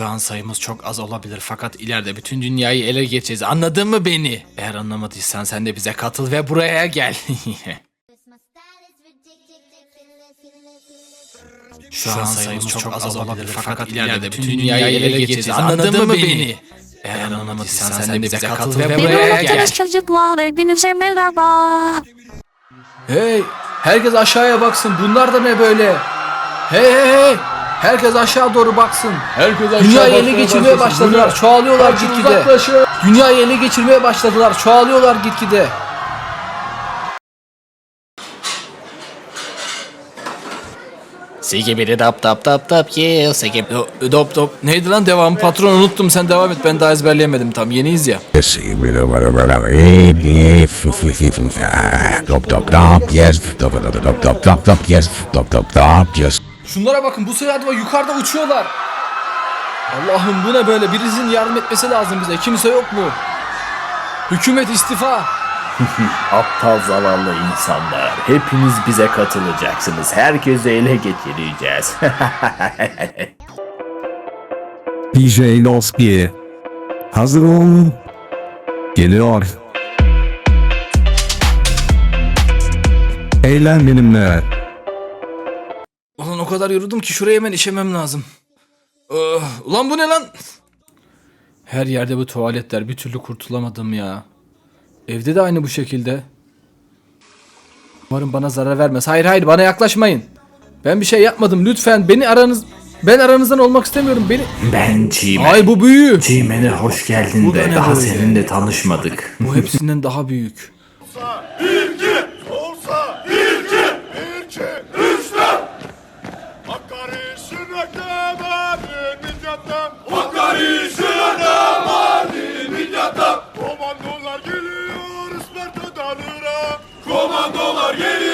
Şu an sayımız çok az olabilir fakat ileride bütün dünyayı ele geçeceğiz. Anladın mı beni? Eğer anlamadıysan sen de bize katıl ve buraya gel. Şu an sayımız çok az olabilir fakat ileride bütün dünyayı ele geçeceğiz. Anladın mı beni? Eğer anlamadıysan sen de bize katıl ve buraya gel. genç çocuklar, hepinize merhaba. Hey, herkes aşağıya baksın. Bunlar da ne böyle? Hey hey hey. Herkes aşağı doğru baksın. Herkes aşağı Dünyayı ele geçirmeye başladılar. Ne? Çoğalıyorlar gitgide. Dünyayı ele geçirmeye başladılar. Çoğalıyorlar gitgide. Sigi biri dap dap dap dap yeah. Sigi dop dop. Neydi lan devam? Patron unuttum sen devam et. Ben daha ezberleyemedim tam. Yeniyiz ya. Dop dop dop yes dop dop dop dop dop dop yes dop dop dop yes Şunlara bakın bu sırada yukarıda uçuyorlar. Allah'ım bu ne böyle? Birisinin yardım etmesi lazım bize. Kimse yok mu? Hükümet istifa. Aptal zavallı insanlar. Hepiniz bize katılacaksınız. Herkesi ele geçireceğiz. DJ Noski Hazır olun Geliyor Eğlen benimle kadar yoruldum ki şuraya hemen işemem lazım. Oh, ulan bu ne lan? Her yerde bu tuvaletler bir türlü kurtulamadım ya. Evde de aynı bu şekilde. Umarım bana zarar vermez. Hayır hayır bana yaklaşmayın. Ben bir şey yapmadım lütfen beni aranız... Ben aranızdan olmak istemiyorum beni... ben Çiğmen. Ay bu büyü. Çiğmen'e hoş geldin Bu da be. ne Daha böyle? seninle tanışmadık. Bu hepsinden daha büyük. Hakkari şırada madi millata Komandolar geliyor Isparta Komandolar geliyor.